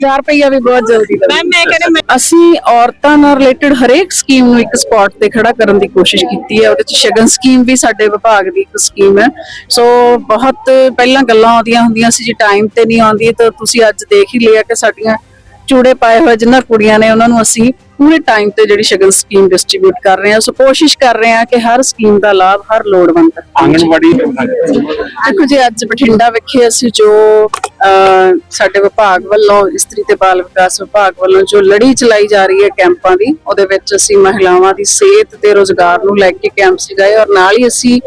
1000 ਰੁਪਈਆ ਵੀ ਬਹੁਤ ਜਲਦੀ ਮੈਮ ਮੈਂ ਕਹਿੰਦਾ ਅਸੀਂ ਔਰਤਾਂ ਨਾਲ ਰਿਲੇਟਡ ਹਰੇਕ ਸਕੀਮ ਨੂੰ ਇੱਕ ਸਪੌਟ ਤੇ ਖੜਾ ਕਰਨ ਦੀ ਕੋਸ਼ਿਸ਼ ਕੀਤੀ ਹੈ। ਉਹਦੇ ਚ ਸ਼ਗਨ ਸਕੀਮ ਵੀ ਸਾਡੇ ਵਿਭਾਗ ਦੀ ਇੱਕ ਸਕੀਮ ਹੈ। ਸੋ ਬਹੁਤ ਪਹਿਲਾਂ ਗੱਲਾਂ ਆਉਂਦੀਆਂ ਹੁੰਦੀਆਂ ਸੀ ਜੀ ਟਾਈਮ ਤੇ ਨਹੀਂ ਆਉਂਦੀ ਤਾਂ ਤੁਸੀਂ ਅੱਜ ਦੇਖ ਹੀ ਲਿਆ ਕਿ ਸਾਡੀਆਂ ਚੂੜੇ ਪਾਏ ਹੋਏ ਜਿਨ੍ਹਾਂ ਕੁੜੀਆਂ ਨੇ ਉਹਨਾਂ ਨੂੰ ਅਸੀਂ ਪੂਰੇ ਟਾਈਮ ਤੇ ਜਿਹੜੀ ਸ਼ਗਨ ਸਕੀਮ ਡਿਸਟ੍ਰੀਬਿਊਟ ਕਰ ਰਹੇ ਹਾਂ। ਸੋ ਕੋਸ਼ਿਸ਼ ਕਰ ਰਹੇ ਹਾਂ ਕਿ ਹਰ ਸਕੀਮ ਦਾ ਲਾਭ ਹਰ ਲੋੜਵੰਦ ਤੱਕ। ਆਂਗਣਵਾੜੀ ਦੇਖੋ ਜੀ ਅੱਜ ਬਠਿੰਡਾ ਵਿਖੇ ਅਸੀਂ ਜੋ ਸਾਡੇ ਵਿਭਾਗ ਵੱਲੋਂ ਇਸਤਰੀ ਤੇ ਬਾਲ ਵਿਕਾਸ ਵਿਭਾਗ ਵੱਲੋਂ ਜੋ ਲੜੀ ਚਲਾਈ ਜਾ ਰਹੀ ਹੈ ਕੈਂਪਾਂ ਦੀ ਉਹਦੇ ਵਿੱਚ ਅਸੀਂ ਮਹਿਲਾਵਾਂ ਦੀ ਸਿਹਤ ਤੇ ਰੋਜ਼ਗਾਰ ਨੂੰ ਲੈ ਕੇ ਕੈਂਪ ਸਿਗਾਏ ਔਰ ਨਾਲ ਹੀ ਅਸੀਂ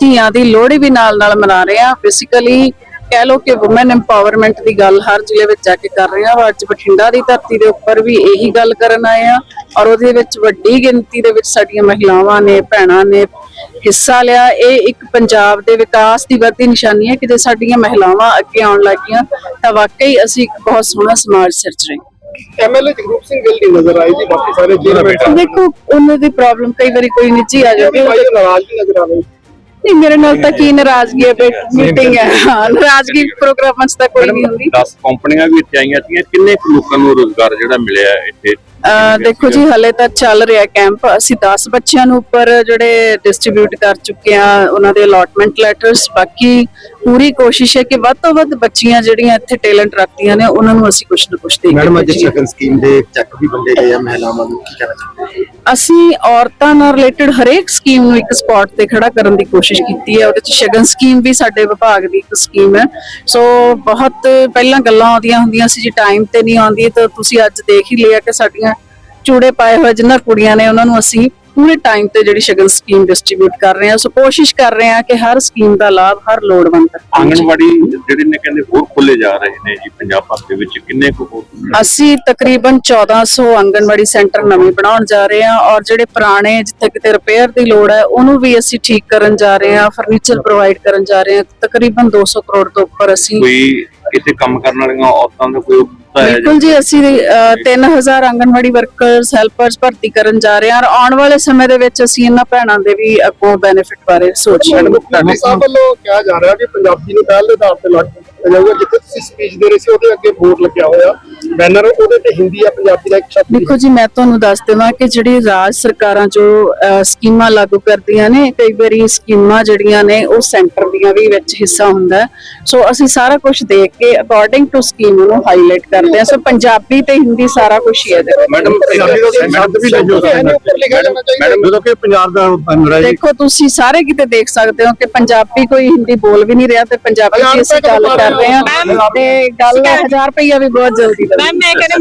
ਧੀਆਂ ਦੀ ਲੋਹੜੀ ਵੀ ਨਾਲ ਨਾਲ ਮਨਾ ਰਹੇ ਹਾਂ। ਬੇਸਿਕਲੀ ਕਹਿ ਲੋ ਕਿ ਔਮਨ ਐਮਪਾਵਰਮੈਂਟ ਦੀ ਗੱਲ ਹਰ ਜ਼ਿਲ੍ਹੇ ਵਿੱਚ ਜਾ ਕੇ ਕਰ ਰਹੇ ਔਰ ਅੱਜ ਬਠਿੰਡਾ ਦੀ ਧਰਤੀ ਦੇ ਉੱਪਰ ਵੀ ਇਹੀ ਗੱਲ ਕਰਨ ਆਏ ਆ ਔਰ ਉਹਦੇ ਵਿੱਚ ਵੱਡੀ ਗਿਣਤੀ ਦੇ ਵਿੱਚ ਸਾਡੀਆਂ ਮਹਿਲਾਵਾਂ ਨੇ ਭੈਣਾਂ ਨੇ ਹਿੱਸਾ ਲਿਆ। ਇਹ ਇੱਕ ਪੰਜਾਬ ਦੇ ਵਿਕਾਸ ਦੀ ਵੱਡੀ ਨਿਸ਼ਾਨੀ ਹੈ ਕਿ ਜੇ ਸਾਡੀਆਂ ਮਹਿਲਾਵਾਂ ਅੱਗੇ ਆਉਣ ਲੱਗੀਆਂ ਤਾਂ ਵਾਕਈ ਅਸੀਂ ਇੱਕ ਬਹੁਤ ਸੋਹਣਾ ਸਮਾਜ ਸਿਰਜ ਰਹੇ ਐਮਐਲਏ ਜਗਰੂਪ ਸਿੰਘ ਗਿੱਲ ਨਹੀਂ ਨਜ਼ਰ ਆਏ ਜੀ ਬਾਕੀ ਸਾਰੇ ਜੇਲ੍ਹ ਦੇਖੋ ਉਹਨਾਂ ਦੀ ਪ੍ਰੋਬਲਮ ਕਈ ਵਾਰੀ ਕੋਈ ਨਿੱਜੀ ਆ ਜਾਂਦੀ ਹੈ ਨਾਰਾਜ਼ ਵੀ ਨਜ਼ਰ ਆ ਰਹੇ ਨਹੀਂ ਮੇਰੇ ਨਾਲ ਤਾਂ ਕੀ ਨਾਰਾਜ਼ਗੀ ਹੈ ਬੇਟ ਮੀਟਿੰਗ ਹੈ। ਹਾਂ। ਨਾਰਾਜ਼ਗੀ ਪ੍ਰੋਗਰਾਮਾਂ 'ਚ ਤਾਂ ਕੋਈ ਨਹੀਂ ਹੁੰਦੀ। 10 ਕੰਪਨੀਆਂ ਵੀ ਇੱਥੇ ਆਈਆਂ ਸੀਗੀਆਂ ਕਿੰਨੇ ਕੁ ਲੋਕਾਂ ਨੂੰ ਰੋਜ਼ਗਾਰ ਜਿਹੜਾ ਮਿਲਿਆ ਇੱਥੇ? ਦੇਖੋ ਜੀ ਹਲੇ ਤਾਂ ਚੱਲ ਰਿਹਾ ਕੈਂਪ ਅਸੀਂ 10 ਬੱਚਿਆਂ ਨੂੰ ਉੱਪਰ ਜਿਹੜੇ ਡਿਸਟ੍ਰੀਬਿਊਟ ਕਰ ਚੁੱਕੇ ਆ ਉਹਨਾਂ ਦੇ ਅਲਾਟਮੈਂਟ ਲੈਟਰਸ ਬਾਕੀ ਪੂਰੀ ਕੋਸ਼ਿਸ਼ ਹੈ ਕਿ ਵੱਧ ਤੋਂ ਵੱਧ ਬੱਚੀਆਂ ਜਿਹੜੀਆਂ ਇੱਥੇ ਟੈਲੈਂਟ ਰੱਖਦੀਆਂ ਨੇ ਉਹਨਾਂ ਨੂੰ ਅਸੀਂ ਕੁਝ ਨਾ ਕੁਝ ਦੇ ਕੇ ਮੈਡਮ ਅੱਜ। ਸ਼ਗਨ ਸਕੀਮ ਦੇ ਚੈੱਕ ਵੀ ਵੰਡੇ ਗਏ ਆ ਮਹਿਲਾਵਾਂ ਨੂੰ। ਕੀ ਕਹਿਣਾ ਚਾਹੁੰਦੇ ਅਸੀਂ ਔਰਤਾਂ ਨਾਲ ਰਿਲੇਟਡ ਹਰੇਕ ਸਕੀਮ ਨੂੰ ਇੱਕ ਸਪੌਟ ਤੇ ਖੜਾ ਕਰਨ ਦੀ ਕੋਸ਼ਿਸ਼ ਕੀਤੀ ਹੈ। ਉਹਦੇ ਚ ਸ਼ਗਨ ਸਕੀਮ ਵੀ ਸਾਡੇ ਵਿਭਾਗ ਦੀ ਇੱਕ ਸਕੀਮ ਹੈ। ਸੋ ਬਹੁਤ ਪਹਿਲਾਂ ਗੱਲਾਂ ਆਉਂਦੀਆਂ ਹੁੰਦੀਆਂ ਸੀ ਜੀ ਟਾਈਮ ਤੇ ਨਹੀਂ ਆਉਂਦੀ। ਤਾਂ ਤੁਸੀਂ ਅੱਜ ਦੇਖ ਹੀ ਲਿਆ ਕਿ ਸਾਡੀਆਂ ਚੂੜੇ ਪਾਏ ਹੋਏ ਜਿਨ੍ਹਾਂ ਕੁੜੀਆਂ ਨੇ ਉਹਨਾਂ ਨੂੰ ਅਸੀਂ ਪੂਰੇ ਟਾਈਮ ਤੇ ਜਿਹੜੀ ਸ਼ਗਨ ਸਕੀਮ ਡਿਸਟ੍ਰੀਬਿਊਟ ਕਰ ਰਹੇ ਹਾਂ। ਸੋ ਕੋਸ਼ਿਸ਼ ਕਰ ਰਹੇ ਹਾਂ ਕਿ ਹਰ ਸਕੀਮ ਦਾ ਲਾਭ ਹਰ ਲੋੜਵੰਦ ਤੱਕ। ਆਂਗਣਵਾੜੀ ਜਿਹੜੇ ਨੇ ਕਹਿੰਦੇ ਹੋਰ ਖੋਲੇ ਜਾ ਰਹੇ ਨੇ ਜੀ ਪੰਜਾਬ ਭਰ ਦੇ ਵਿੱਚ। ਕਿੰਨੇ ਕੁ ਹੋਰ ਅਸੀਂ ਤਕਰੀਬਨ 1400 ਆਂਗਣਵਾੜੀ ਸੈਂਟਰ ਨਵੇਂ ਬਣਾਉਣ ਜਾ ਰਹੇ ਹਾਂ ਔਰ ਜਿਹੜੇ ਪੁਰਾਣੇ ਜਿੱਥੇ ਕਿਤੇ ਰਿਪੇਅਰ ਦੀ ਲੋੜ ਹੈ ਉਹਨੂੰ ਵੀ ਅਸੀਂ ਠੀਕ ਕਰਨ ਜਾ ਰਹੇ ਹਾਂ ਫਰਨੀਚਰ ਪ੍ਰੋਵਾਈਡ ਕਰਨ ਜਾ ਰਹੇ ਹਾਂ। ਤਕਰੀਬਨ 200 ਕਰੋੜ ਤੋਂ ਉੱਪਰ ਅਸੀਂ ਕੋਈ ਕਿਤੇ ਕੰਮ ਕਰਨ ਵਾਲੀਆਂ ਔਰਤਾਂ ਦਾ ਕੋਈ ਬਿਲਕੁਲ ਜੀ ਅਸੀਂ ਅਹ, 3000 ਆਂਗਣਵਾੜੀ ਵਰਕਰਸ ਹੈਲਪਰਸ ਭਰਤੀ ਕਰਨ ਜਾ ਰਹੇ ਹਾਂ ਔਰ ਆਉਣ ਵਾਲੇ ਸਮੇਂ ਦੇ ਵਿੱਚ ਅਸੀਂ ਇਹਨਾਂ ਭੈਣਾਂ ਦੇ ਵੀ ਅੱਗੋਂ ਬੈਨੀਫਿਟ ਬਾਰੇ ਸੋਚ ਰਹੇ ਹਾਂ। ਸਾਹਿਬ ਵੱਲੋਂ ਕਿਹਾ ਜਾ ਰਿਹਾ ਕਿ ਪੰਜਾਬੀ ਨੂੰ ਪਹਿਲ ਦੇ ਆਧਾਰ ਤੇ ਲਾਗੂ ਜਾਊਗਾ ਜਿੱਥੇ ਤੁਸੀਂ ਸਪੀਚ ਦੇ ਰਹੇ ਸੀ ਉਹਦੇ ਅੱਗੇ ਬੋਰਡ ਲੱਗਿਆ ਹੋਇਆ। ਬੈਨਰ ਉਹਦੇ ਤੇ ਹਿੰਦੀ ਆ ਪੰਜਾਬੀ ਦਾ ਇੱਕ ਸ਼ਬਦ ਦੇਖੋ ਜੀ ਮੈਂ ਤੁਹਾਨੂੰ ਦੱਸ ਦੇਵਾਂ ਕਿ ਜਿਹੜੀ ਰਾਜ ਸਰਕਾਰਾਂ ਜੋ ਸਕੀਮਾਂ ਲਾਗੂ ਕਰਦੀਆਂ ਨੇ ਕਈ ਵਾਰੀ ਸਕੀਮਾਂ ਜਿਹੜੀਆਂ ਨੇ ਉਹ ਸੈਂਟਰ ਦੀਆਂ ਵੀ ਵਿੱਚ ਹਿੱਸਾ ਹੁੰਦਾ। ਸੋ ਅਸੀਂ ਸਾਰਾ ਕੁਝ ਦੇਖ ਕੇ ਅਕੋਰਡਿੰਗ ਟੂ ਸਕੀਮ ਨੂੰ ਹਾਈਲਾਈਟ ਕਰਦੇ ਹਾਂ। ਸੋ ਪੰਜਾਬੀ ਤੇ ਹਿੰਦੀ ਸਾਰਾ ਕੁਝ ਹੀ ਹੈ ਮੈਡਮ ਪੰਜਾਬੀ ਦਾ ਸ਼ਬਦ ਵੀ ਜਾਣਾ ਚਾਹੀਦਾ ਮੈਡਮ ਜਦੋਂ ਕਿ ਪੰਜਾਬ ਦਾ ਬੈਨਰ ਦੇਖੋ ਤੁਸੀਂ ਸਾਰੇ ਕਿਤੇ ਦੇਖ ਸਕਦੇ ਹੋ ਕਿ ਪੰਜਾਬੀ ਕੋਈ ਹਿੰਦੀ ਬੋਲ ਵੀ ਨਹੀਂ ਰਿਹਾ ਤੇ ਪੰਜਾਬੀ ਦੀ ਅਸੀਂ ਗੱਲ ਕਰ ਰਹੇ ਹਾਂ ਤੇ ਗੱਲ 1000 ਰੁਪਈਆ ਵੀ ਬਹੁਤ ਜਲਦੀ ਦਾ ਮੈਮ ਮੈਂ ਕਹਿੰਦਾ